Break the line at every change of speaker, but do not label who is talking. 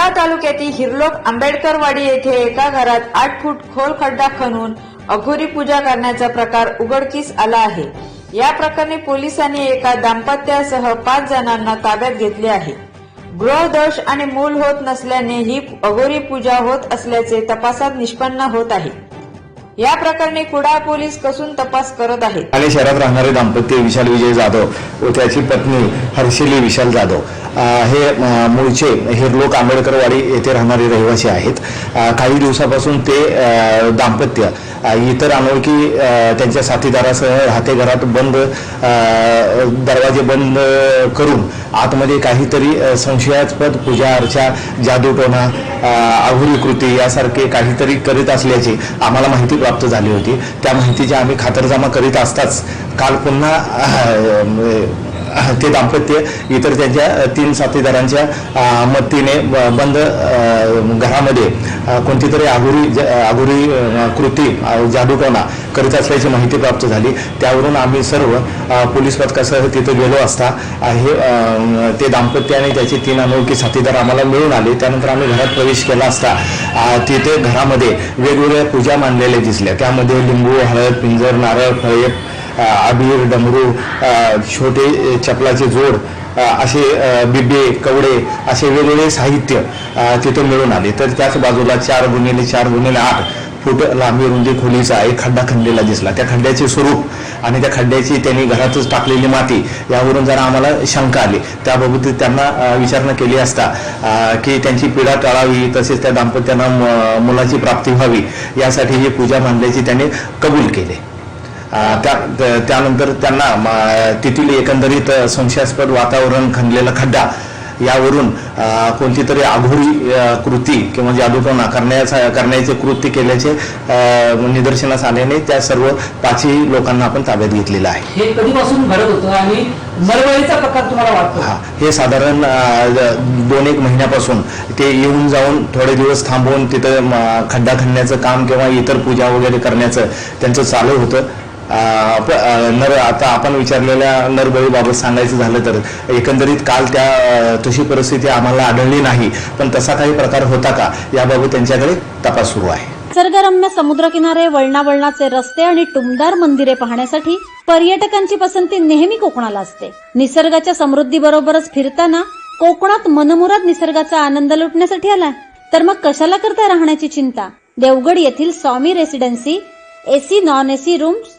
कुडाळ तालुक्यातील हिरलोक आंबेडकरवाडी येथे एका घरात आठ फूट खोल खड्डा खणून अघोरी पूजा करण्याचा प्रकार उघडकीस आला आहे. या प्रकरणी पोलिसांनी एका दाम्पत्यासह पाच जणांना ताब्यात घेतले आहे. गृहदोष आणि मूल होत नसल्याने ही अघोरी पूजा होत असल्याचे तपासात निष्पन्न होत आहे. या प्रकरणी कुडाळ पोलीस कसून तपास करत आहेत.
ठाणे शहरात राहणारे दाम्पत्य विशाल विजय जाधव व त्याची पत्नी हर्षिली विशाल जाधव हे अ, मूळचे हिरलोक आंबेडकरवाडी येथे राहणारे रहिवासी आहेत. काही दिवसापासून ते दाम्पत्य इतर अनोळखी त्यांच्या साथीदारासह राहते घरात बंद दरवाजे बंद करून आतमध्ये काहीतरी संशयास्पद पूजा अर्चा जादूटोणा अ, आहुरी कृती यासारखे काहीतरी करीत असल्याची आम्हाला माहिती प्राप्त झाली होती. त्या माहितीची आम्ही खातरजमा करीत असताच काल पुन्हा ते दाम्पत्य इतर त्यांच्या तीन साथीदारांच्या मदतीने ब- बंद घरामध्ये कोणतीतरी कोणती तरी आगुरी आगुरी कृती अ, जादूटोणा करीत असल्याची माहिती प्राप्त झाली. त्यावरून आम्ही सर्व पोलीस पथकासह तिथे गेलो असता हे ते दाम्पत्य आणि त्याचे तीन अनोळखी साथीदार आम्हाला मिळून आले. त्यानंतर आम्ही घरात प्रवेश केला असता. तिथे घरामध्ये वेगवेगळ्या पूजा मांडलेल्या दिसल्या. त्यामध्ये लिंबू हळद पिंजर नारळ फळे अबीर डमरू छोटे चपलाचे जोड असे बिबे कवडे असे वेगवेगळे साहित्य तिथं तिथे मिळून आले. तर त्याच बाजूला चार गुन्हेले चार गुन्हेले आठ फूट लांबी रुंदी खोलीचा एक खड्डा खणलेला दिसला. त्या खड्ड्याचे स्वरूप आणि त्या खड्ड्याची त्यांनी घरातच टाकलेली माती यावरून जरा आम्हाला शंका आली. त्याबाबत त्यांना विचारणा केली असता की त्यांची पीडा टाळावी तसेच त्या दाम्पत्यांना म- मुलाची प्राप्ती व्हावी यासाठी ही पूजा मांडल्याची त्यांनी कबूल केले. त्या त्यानंतर त्यांना तेथील एकंदरीत संशयास्पद वातावरण खणलेला खड्डा यावरून कोणती तरी आघोरी कृती किंवा जादूटोणा करण्याचा करण्याचे कृत्य केल्याचे निदर्शनास आल्याने त्या सर्व पाचही लोकांना आपण ताब्यात घेतलेलं आहे.
हे कधीपासून घडत होतं आणि मरवळीचा प्रकार तुम्हाला वाटतो?
हा हे साधारण दोन एक महिन्यापासून ते येऊन जाऊन थोडे दिवस थांबवून तिथं खड्डा खणण्याचं काम किंवा इतर पूजा वगैरे करण्याचं त्यांचं चालू होतं. नर आता आपण विचारलेल्या नरबळीबाबत सांगायचं झालं तर एकंदरीत काल त्या तशी परिस्थिती आम्हाला आढळली नाही. पण तसा काही प्रकार होता का? याबाबत त्यांच्याकडे तपास सुरू आहे.
निसर्गरम्य समुद्रकिनारे वळणावळणाचे रस्ते आणि टुमदार मंदिरे पाहण्यासाठी पर्यटकांची पसंती नेहमी कोकणाला असते. निसर्गाच्या समृद्धीबरोबरच फिरताना कोकणात मनमुराद निसर्गाचा आनंद लुटण्यासाठी आलाय. तर मग कशाला करता राहण्याची चिंता? देवगड येथील Swami residency AC non AC rooms